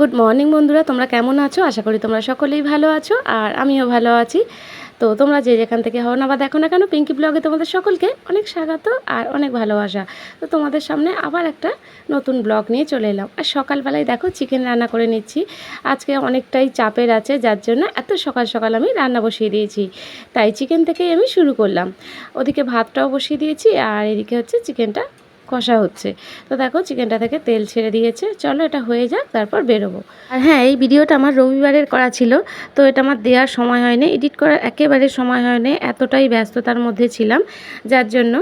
Good morning বন্ধুরা। তোমরা কেমন আছো? আশা করি তোমরা সকলেই ভালো আছো, আর আমিও ভালো আছি। তো তোমরা যে যেখান থেকে হও না বা দেখো না কেন পিঙ্কি ব্লগে তোমাদের সকলকে অনেক স্বাগত আর অনেক ভালোবাসা। তো তোমাদের সামনে আবার একটা নতুন ব্লগ নিয়ে চলে এলাম। আর সকালবেলায় দেখো চিকেন রান্না করে নিচ্ছি। আজকে অনেকটাই চাপের আছে, যার জন্য এত সকাল সকাল আমি রান্না বসিয়ে দিয়েছি। তাই চিকেন থেকেই আমি শুরু করলাম। ওদিকে ভাতটাও বসিয়ে দিয়েছি, আর এদিকে হচ্ছে চিকেনটা কষা হচ্ছে। তো দেখো, চিকেনটা থেকে তেল ছেড়ে দিয়েছে। চলো, এটা হয়ে যাক, তারপর বেরোবো। আর হ্যাঁ এই ভিডিওটা আমার রবিবারের করা ছিল, তো এটা আমার দেওয়ার সময় হয়নি। এডিট করার একেবারে সময় হয়নি, এতটাই ব্যস্ততার মধ্যে ছিলাম, যার জন্য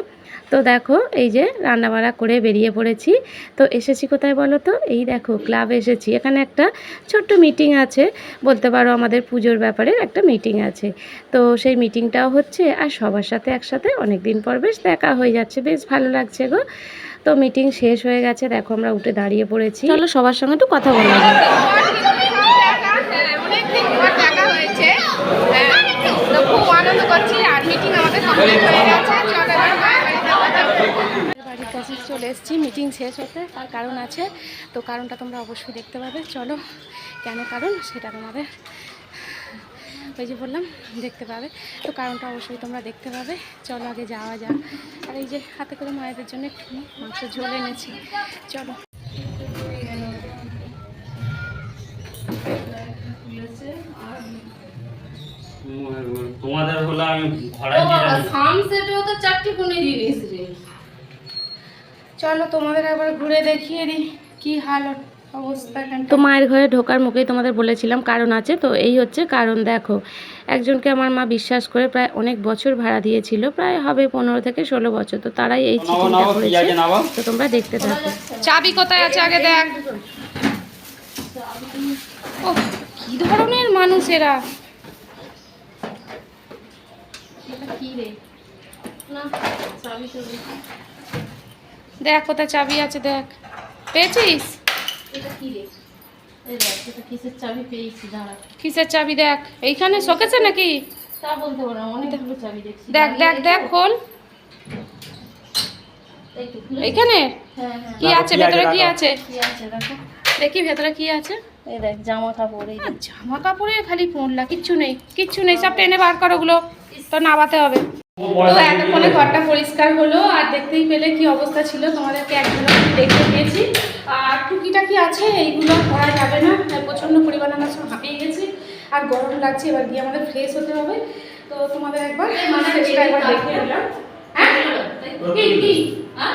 তো দেখো এই যে রান্নাবাড়া করে বেরিয়ে পড়েছি। তো এসেছি কোথায় বলো তো? এই দেখো ক্লাবে এসেছি। এখানে একটা ছোট্ট মিটিং আছে। বলতে পারো আমাদের পুজোর ব্যাপারে একটা মিটিং আছে। তো সেই মিটিংটাও হচ্ছে আর সবার সাথে একসাথে অনেক দিন পর বেশ দেখা হয়ে যাচ্ছে। বেশ ভালো লাগছে গো। তো মিটিং শেষ হয়ে গেছে। দেখো আমরা উঠে দাঁড়িয়ে পড়েছি। চলো সবার সঙ্গে একটু কথা বলা যাক। অনেকদিন পর দেখা হয়েছে। হ্যাঁ, খুব আনন্দ করছি। আর মিটিং আমাদের কমপ্লিট হয়ে গেছে চলো এবার মায়ের বাড়িতে যাওয়া যাক। বাড়ির কাছে চলে এসেছি মিটিং শেষ হতে তার কারণ আছে। তো কারণটা তোমরা অবশ্যই দেখতে পাবে। চলো কেন কারণ সেটা তোমাদের ওই যে বললাম দেখতে পাবে। তো কারণটা অবশ্যই তোমরা দেখতে পাবে। চলো আগে যাওয়া যাক। আর এই যে হাতে করে মায়েদের জন্য একটু মাংস ঝোল এনেছি। চলো। তোমাদের হলো আমি রাখব। সামসেটেও তো চারটি কোণে জিনিস রে। চলো তোমাদের একবার ঘুরে দেখিয়ে দিই কি হাল অবস্থা তো মায়ের ঘরে ঢোকার মুখেই তোমাদের বলেছিলাম কারণ আছে তো এই হচ্ছে কারণ দেখো। একজনকে আমার মা বিশ্বাস করে প্রায় অনেক বছর ভাড়া দিয়েছিল প্রায় হবে পনেরো থেকে ষোলো বছর তো তারাই এই চিঠিটা করেছে। তো তোমরা দেখতে থাকো। চাবি কোথায় আছে আগে দেখ। ও কি ধরনের মানুষ এরা? দেখ কোথায় চাবি আছে দেখ। পেয়েছিস? কিসের চাবি পেয়েছি দাঁড়া। কিসের চাবি দেখ? এইখানে শোকেছে নাকি? তা বলতে পারো না, অনেকগুলো চাবি দেখছি। দেখ দেখ দেখ খোল। এইখানে? হ্যাঁ হ্যাঁ। কি আছে ভেতরে কি আছে? কি দেখি। ভেতরে কি আছে। এই দেখ জামা কাপড় এই জামা কাপড়ে খালি ফোনলা কিচ্ছু নেই কিচ্ছু নেই সব টেনে বার করো ওগুলো। তো নামাতে হবে। তো এতক্ষণে ঘরটা পরিষ্কার হলো আর দেখতেই পেলে কি অবস্থা ছিল তোমাদেরকে একজন দেখে দিয়েছি আর টুকিটাকি আছে এইগুলো করা যাবে না। প্রচণ্ড পরিমাণে আমরা সব হাঁপিয়ে গেছি আর গরম লাগছে এবার গিয়ে আমাদের ফ্রেশ হতে হবে। তো তোমাদের একবার মানে দেখে হ্যাঁ? হ্যাঁ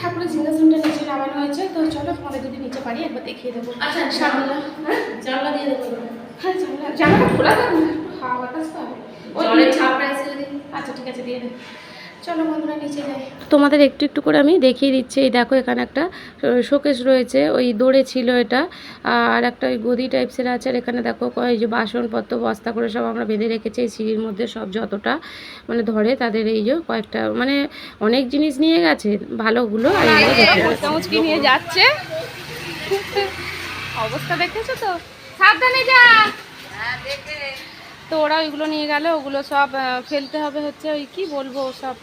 ঠাকুরের সিংহাসনটা নিচে নামানো হয়েছে তো চলো তোমাদের যদি নিচে পারি একবার দেখিয়ে দেবো। আচ্ছা, সামনে। হ্যাঁ জানলা দিয়ে দেবো হ্যাঁ জানলা। জানাটা খোলা থাকবে হাওয়া বাতাস তো হবে। ওই জলের এসে যদি আচ্ছা ঠিক আছে দিয়ে দে। চলো বন্ধুরা নিচে যাই। তোমাদের একটু একটু করে আমি দেখিয়ে দিচ্ছি। এই দেখো এখানে একটা শোকেস রয়েছে ওই দৌড়ে ছিল এটা। আর একটা ওই গদি টাইপসের আছে আর এখানে দেখো কয় যে বাসনপত্র বস্তা করে সব আমরা বেঁধে রেখেছি। এই সিঁড়ির মধ্যে সব যতটা মানে ধরে তাদের এই যে কয়েকটা মানে অনেক জিনিস নিয়ে গেছে ভালোগুলো আর এগুলো নিয়ে যাচ্ছে। অবস্থা দেখেছ তো? সাবধানে যা। তো ওরা ওইগুলো নিয়ে গেল, ওগুলো সব ফেলতে হবে হচ্ছে ওই কি বলব সব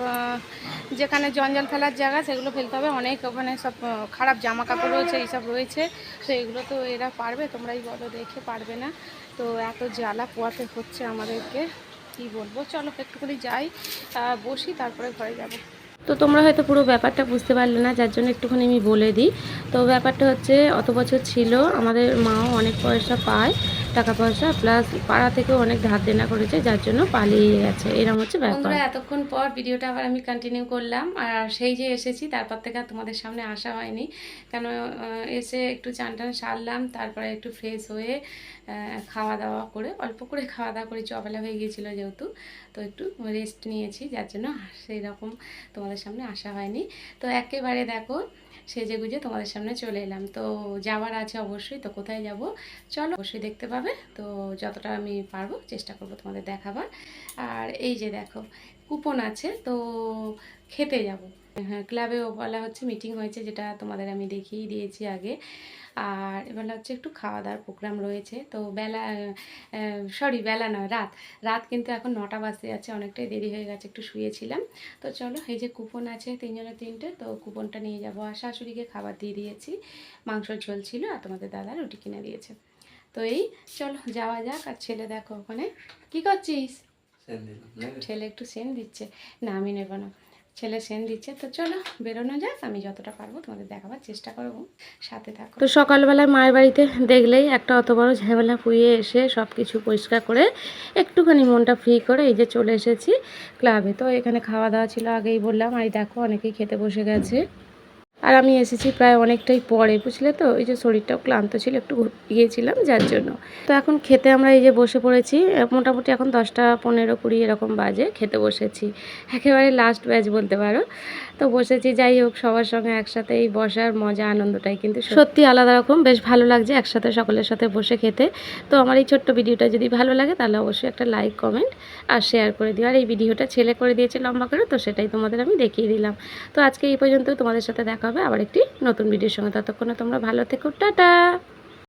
যেখানে জঞ্জাল ফেলার জায়গা সেগুলো ফেলতে হবে। অনেক ওখানে সব খারাপ জামা কাপড় রয়েছে, এইসব রয়েছে। তো এগুলো তো এরা পারবে, তোমরাই বলো, দেখে পারবে না। তো এত জ্বালা পোয়াতে হচ্ছে আমাদেরকে, কি বলব? চলো একটুখানি যাই বসি, তারপরে ঘরে যাব। তো তোমরা হয়তো পুরো ব্যাপারটা বুঝতে পারলে না, যার জন্য একটুখানি আমি বলে দিই। তো ব্যাপারটা হচ্ছে, অত বছর ছিল, আমাদের মাও অনেক পয়সা পায়। টাকা পয়সা প্লাস পাড়া থেকেও অনেক ধার দেনা করেছে, যার জন্য পালিয়ে গেছে। এরকম হচ্ছে ব্যাপার। এতক্ষণ পর ভিডিওটা আবার আমি কন্টিনিউ করলাম। আর সেই যে এসেছি, তারপর থেকে আর তোমাদের সামনে আসা হয়নি। কেন এসে একটু চান টান সারলাম, তারপরে একটু ফ্রেশ হয়ে খাওয়া দাওয়া করে, অল্প করে খাওয়া দাওয়া করে চবেলা হয়ে গিয়েছিল যেহেতু, তো একটু রেস্ট নিয়েছি, যার জন্য সেই রকম তোমাদের সামনে আসা হয়নি। তো একেবারে দেখো সেজে গুজে তোমাদের সামনে চলে এলাম। তো যাওয়ার আছে অবশ্যই, তো কোথায় যাব? চলো অবশ্যই দেখতে পাবে। তো যতটা আমি পারব চেষ্টা করব তোমাদের দেখাবার। আর এই যে দেখো, কুপন আছে, তো খেতে যাব। হ্যাঁ ক্লাবেও বলা হচ্ছে মিটিং হয়েছে যেটা তোমাদের আমি দেখিয়ে দিয়েছি আগে। আর এবার হচ্ছে একটু খাওয়া দাওয়ার প্রোগ্রাম রয়েছে। তো বেলা সরি বেলা নয় রাত। রাত কিন্তু এখন নটা বাজতে যাচ্ছে অনেকটাই দেরি হয়ে গেছে একটু শুয়েছিলাম। তো চলো এই যে কুপন আছে তিনজনের তিনটে তো কুপনটা নিয়ে যাব। আর শাশুড়িকে খাবার দিয়ে দিয়েছি। মাংস ঝোল ছিল আর তোমাদের দাদা রুটি কিনে দিয়েছে। তো এই চলো যাওয়া যাক। আর ছেলে দেখো ওখানে। কি করছিস? ছেলে একটু সেন দিচ্ছে। না আমি নেব না। ছেলে সেন দিচ্ছে। তো চলো বেরোনো যাক, আমি যতটা পারব তোমাদের দেখাবার চেষ্টা করব। সাথে থাকো। তো সকালবেলায় মায়ের বাড়িতে দেখলেই একটা অত বড় ঝামেলা পুয়ে এসে সব কিছু পরিষ্কার করে একটুখানি মনটা ফ্রি করে এই যে চলে এসেছি ক্লাবে তো এখানে খাওয়া দাওয়া ছিল আগেই বললাম, আর দেখো অনেকেই খেতে বসে গেছে। আর আমি এসেছি প্রায় অনেকটাই পরে, বুঝলে তো? এই যে শরীরটাও ক্লান্ত ছিল, একটু গিয়েছিলাম, যার জন্য। তো এখন খেতে আমরা এই যে বসে পড়েছি মোটামুটি এখন দশটা পনেরো কুড়ি এরকম বাজে খেতে বসেছি। একেবারে লাস্ট ব্যাচ বলতে পারো। তো বসেছি, যাই হোক, সবার সঙ্গে একসাথে এই বসার মজা, আনন্দটাই কিন্তু সত্যি। আলাদা রকম, বেশ ভালো লাগছে একসাথে সকলের সাথে বসে খেতে। তো আমার এই ছোট্ট ভিডিওটা যদি ভালো লাগে, তাহলে অবশ্যই একটা লাইক কমেন্ট আর শেয়ার করে দিও। আর এই ভিডিওটা ছেলে করে দিয়েছে লম্বা করে, তো সেটাই তোমাদের আমি দেখিয়ে দিলাম। তো আজকে এই পর্যন্ত তোমাদের সাথে দেখা হবে আবার একটি নতুন ভিডিওর সঙ্গে। ততক্ষণে তোমরা ভালো থেকো। টাটা!